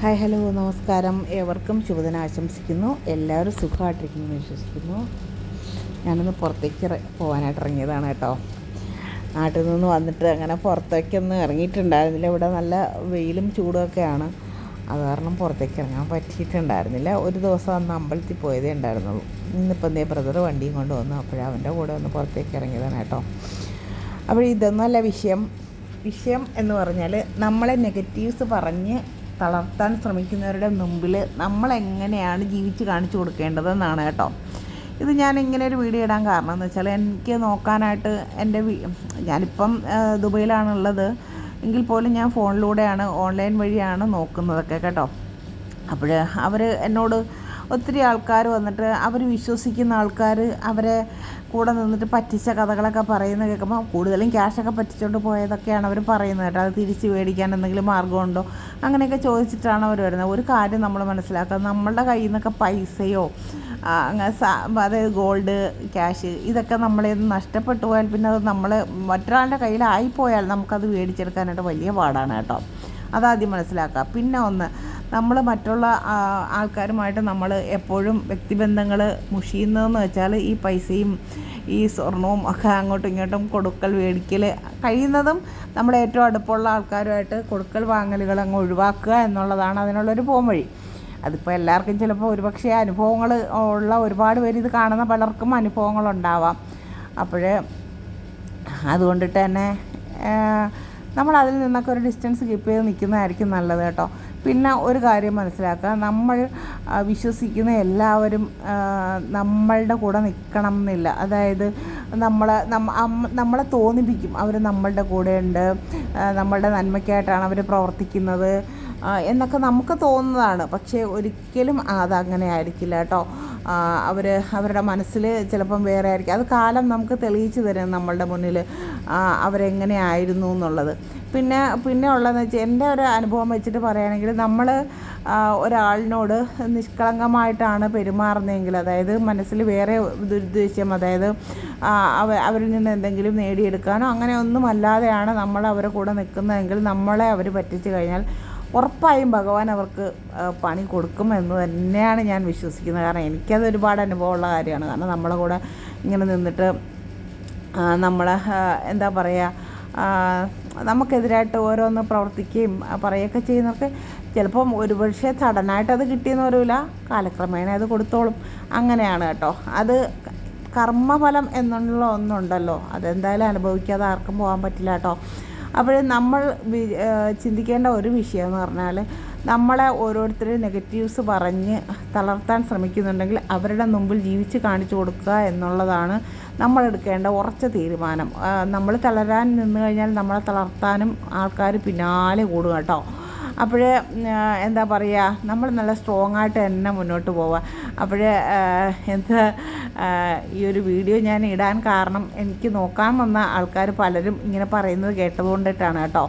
Hi hello നമസ്കാരം. ഏവർക്കും ശുഭദിനം ആശംസിക്കുന്നു. എല്ലാവരും സുഖമായിട്ടിരിക്കുന്നു വിശ്വസിക്കുന്നു. ഞാനൊന്ന് പുറത്തേക്ക് പോകാനായിട്ട് ഇറങ്ങിയതാണ് കേട്ടോ. നാട്ടിൽ നിന്ന് വന്നിട്ട് അങ്ങനെ പുറത്തേക്കൊന്നും ഇറങ്ങിയിട്ടുണ്ടായിരുന്നില്ല. ഇവിടെ നല്ല വെയിലും ചൂടുമൊക്കെയാണ് അത് കാരണം പുറത്തേക്ക് ഇറങ്ങാൻ പറ്റിയിട്ടുണ്ടായിരുന്നില്ല. ഒരു ദിവസം അന്ന് അമ്പലത്തിൽ പോയതേ ഉണ്ടായിരുന്നുള്ളൂ. ഇന്നിപ്പം എന്തേ ബ്രദർ വണ്ടിയും കൊണ്ട് വന്നു. അപ്പോഴേ അവന്റെ കൂടെ ഒന്ന് പുറത്തേക്ക് ഇറങ്ങിയതാണ് കേട്ടോ. അപ്പോൾ ഇതൊന്നുമല്ല വിഷയം. വിഷയം എന്ന് പറഞ്ഞാൽ നമ്മളെ നെഗറ്റീവ്സ് പറഞ്ഞ് തളർത്താൻ ശ്രമിക്കുന്നവരുടെ മുമ്പിൽ നമ്മളെങ്ങനെയാണ് ജീവിച്ച് കാണിച്ചു കൊടുക്കേണ്ടതെന്നാണ് കേട്ടോ. ഇത് ഞാൻ ഇങ്ങനെ ഒരു വീഡിയോ ഇടാൻ കാരണം എന്ന് വെച്ചാൽ എനിക്ക് നോക്കാനായിട്ട് എന്റെ ഞാനിപ്പം ദുബൈയിലാണുള്ളത്. എങ്കിൽ പോലും ഞാൻ ഫോണിലൂടെയാണ് ഓൺലൈൻ വഴിയാണ് നോക്കുന്നതൊക്കെ കേട്ടോ. അപ്പോൾ അവർ എന്നോട് ഒത്തിരി ആൾക്കാർ വന്നിട്ട് അവർ വിശ്വസിക്കുന്ന ആൾക്കാർ അവരെ കൂടെ നിന്നിട്ട് പറ്റിച്ച കഥകളൊക്കെ പറയുന്നത് കേൾക്കുമ്പോൾ കൂടുതലും ക്യാഷൊക്കെ പറ്റിച്ചുകൊണ്ട് പോയതൊക്കെയാണ് അവർ പറയുന്നത് കേട്ടോ. അത് തിരിച്ച് മേടിക്കാൻ എന്തെങ്കിലും മാർഗമുണ്ടോ അങ്ങനെയൊക്കെ ചോദിച്ചിട്ടാണ് അവർ വരുന്നത്. ഒരു കാര്യം നമ്മൾ മനസ്സിലാക്കുക. നമ്മളുടെ കയ്യിൽ നിന്നൊക്കെ പൈസയോ അതായത് ഗോൾഡ് ക്യാഷ് ഇതൊക്കെ നമ്മളെ നഷ്ടപ്പെട്ടു പോയാൽ പിന്നെ അത് നമ്മൾ മറ്റൊരാളുടെ കയ്യിലായിപ്പോയാൽ നമുക്കത് മേടിച്ചെടുക്കാനായിട്ട് വലിയ പാടാണ് കേട്ടോ. അതാദ്യം മനസ്സിലാക്കുക. പിന്നെ ഒന്ന് നമ്മൾ മറ്റുള്ള ആൾക്കാരുമായിട്ട് നമ്മൾ എപ്പോഴും വ്യക്തിബന്ധങ്ങൾ മുഷിയുന്നതെന്ന് വെച്ചാൽ ഈ പൈസയും ഈ സ്വർണവും ഒക്കെ അങ്ങോട്ടും ഇങ്ങോട്ടും കൊടുക്കൽ മേടിക്കൽ കഴിയുന്നതും നമ്മൾ ഏറ്റവും അടുപ്പമുള്ള ആൾക്കാരുമായിട്ട് കൊടുക്കൽ വാങ്ങലുകൾ അങ്ങ് ഒഴിവാക്കുക എന്നുള്ളതാണ് അതിനുള്ളൊരു പോംവഴി. അതിപ്പോൾ എല്ലാവർക്കും ചിലപ്പോൾ ഒരുപക്ഷെ അനുഭവങ്ങൾ ഉള്ള ഒരുപാട് പേര് ഇത് കാണുന്ന പലർക്കും അനുഭവങ്ങളുണ്ടാവാം. അപ്പോഴേ അതുകൊണ്ടിട്ട് തന്നെ നമ്മൾ അതിൽ നിന്നൊക്കെ ഒരു ഡിസ്റ്റൻസ് കീപ്പ് ചെയ്ത് നിൽക്കുന്നതായിരിക്കും നല്ലത് കേട്ടോ. പിന്നെ ഒരു കാര്യം മനസ്സിലാക്കുക. നമ്മൾ വിശ്വസിക്കുന്ന എല്ലാവരും നമ്മളുടെ കൂടെ നിൽക്കണം എന്നില്ല അതായത് നമ്മളെ നമ്മളെ തോന്നിപ്പിക്കും. അവർ നമ്മളുടെ കൂടെയുണ്ട്. നമ്മളുടെ നന്മയ്ക്കായിട്ടാണ് അവർ പ്രവർത്തിക്കുന്നത്. എന്നൊക്കെ നമുക്ക് തോന്നുന്നതാണ്. പക്ഷേ ഒരിക്കലും അതങ്ങനെ ആയിരിക്കില്ല കേട്ടോ. അവർ അവരുടെ മനസ്സിൽ ചിലപ്പം വേറെ ആയിരിക്കും. അത് കാലം നമുക്ക് തെളിയിച്ചു തരും നമ്മളുടെ മുന്നിൽ അവരെങ്ങനെയായിരുന്നു എന്നുള്ളത്. പിന്നെ പിന്നെ ഉള്ളതെന്ന് വെച്ചാൽ എന്റെ ഒരു അനുഭവം വെച്ചിട്ട് പറയുകയാണെങ്കിൽ നമ്മൾ ഒരാളിനോട് നിഷ്കളങ്കമായിട്ടാണ് പെരുമാറുന്നതെങ്കിൽ അതായത് മനസ്സിൽ വേറെ ദുരുദ്ദേശം അതായത് അവ അവരിൽ നിന്ന് എന്തെങ്കിലും നേടിയെടുക്കാനോ അങ്ങനെ ഒന്നും അല്ലാതെയാണ് നമ്മൾ അവരെ കൂടെ നിൽക്കുന്നതെങ്കിൽ നമ്മളെ അവർ പറ്റിച്ചു കഴിഞ്ഞാൽ ഉറപ്പായും ഭഗവാൻ അവർക്ക് പണി കൊടുക്കുമെന്ന് തന്നെയാണ് ഞാൻ വിശ്വസിക്കുന്നത്. കാരണം എനിക്കത് ഒരുപാട് അനുഭവമുള്ള കാര്യമാണ്. കാരണം നമ്മളെ കൂടെ ഇങ്ങനെ നിന്നിട്ട് നമ്മളെ എന്താ പറയുക നമുക്കെതിരായിട്ട് ഓരോന്ന് പ്രവർത്തിക്കുകയും പറയുകയൊക്കെ ചെയ്യുന്നവർക്ക് ചിലപ്പം ഒരുപക്ഷെ സഡനായിട്ട് അത് കിട്ടിയെന്ന് വരില്ല കാലക്രമേണ അത് കൊടുത്തോളും. അങ്ങനെയാണ് കേട്ടോ. അത് കർമ്മഫലം എന്നുള്ള ഒന്നുണ്ടല്ലോ. അതെന്തായാലും അനുഭവിക്കാതെ ആർക്കും പോകാൻ പറ്റില്ല കേട്ടോ. അപ്പോൾ നമ്മൾ ചിന്തിക്കേണ്ട ഒരു വിഷയം എന്ന് പറഞ്ഞാൽ നമ്മളെ ഓരോരുത്തരും നെഗറ്റീവ്സ് പറഞ്ഞ് തളർത്താൻ ശ്രമിക്കുന്നുണ്ടെങ്കിൽ അവരുടെ മുമ്പിൽ ജീവിച്ച് കാണിച്ചു കൊടുക്കുക എന്നുള്ളതാണ് നമ്മൾ എടുക്കേണ്ട ഉറച്ച തീരുമാനം. നമ്മൾ തളരാൻ നിന്ന് കഴിഞ്ഞാൽ നമ്മളെ തളർത്താനും ആൾക്കാർ പിന്നാലെ കൂടും കേട്ടോ. അപ്പോഴേ എന്താ പറയുക നമ്മൾ നല്ല സ്ട്രോങ് ആയിട്ട് തന്നെ മുന്നോട്ട് പോവുക അപ്പോഴേ എന്താ ഈ ഒരു വീഡിയോ ഞാൻ ഇടാൻ കാരണം എനിക്ക് നോക്കാൻ വന്ന ആൾക്കാർ പലരും ഇങ്ങനെ പറയുന്നത് കേട്ടതുകൊണ്ടിട്ടാണ് കേട്ടോ.